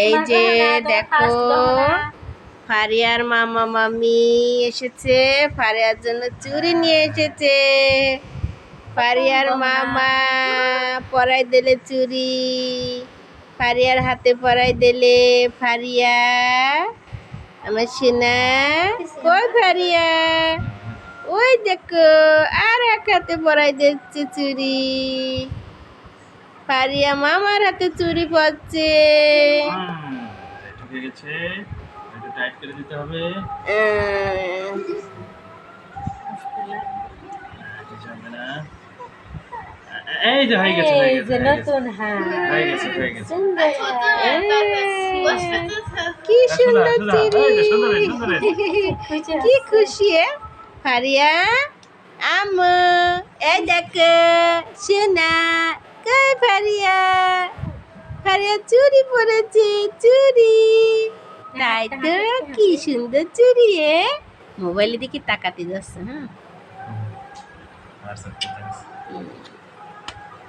এই যে দেখো ফারিয়ার মামা মামি এসেছে। ফারিয়ার জন্য চুরি নিয়ে এসেছে। ফারিয়ার মামা পরাই দিলে চুরি ফারিয়ার হাতে পরাই দিলে ফারিয়া। আমার সোনা কই ফারিয়া? ওই দেখো আর এক হাতে পরাই দিচ্ছে চুরি ফারিয়া মামার হাতে চুরি পড়ছে। ঢুকে গেছে। একটু টাইট করে দিতে হবে। আহ, কিছু এই যে হয়ে গেছে এই যে নতুন হ্যাঁ হয়ে গেছে হয়ে গেছে। সুন্দর কি সুন্দর। কি খুশি এ? ফারিয়া আমু এই দেখো সোনা কই ফারিয়া? ফারিয়া চুরি পরেছে চুরি। তাই তো কি সুন্দর চুরি এ। মোবাইলে দেখি তাকাতে যাচ্ছে হ্যাঁ।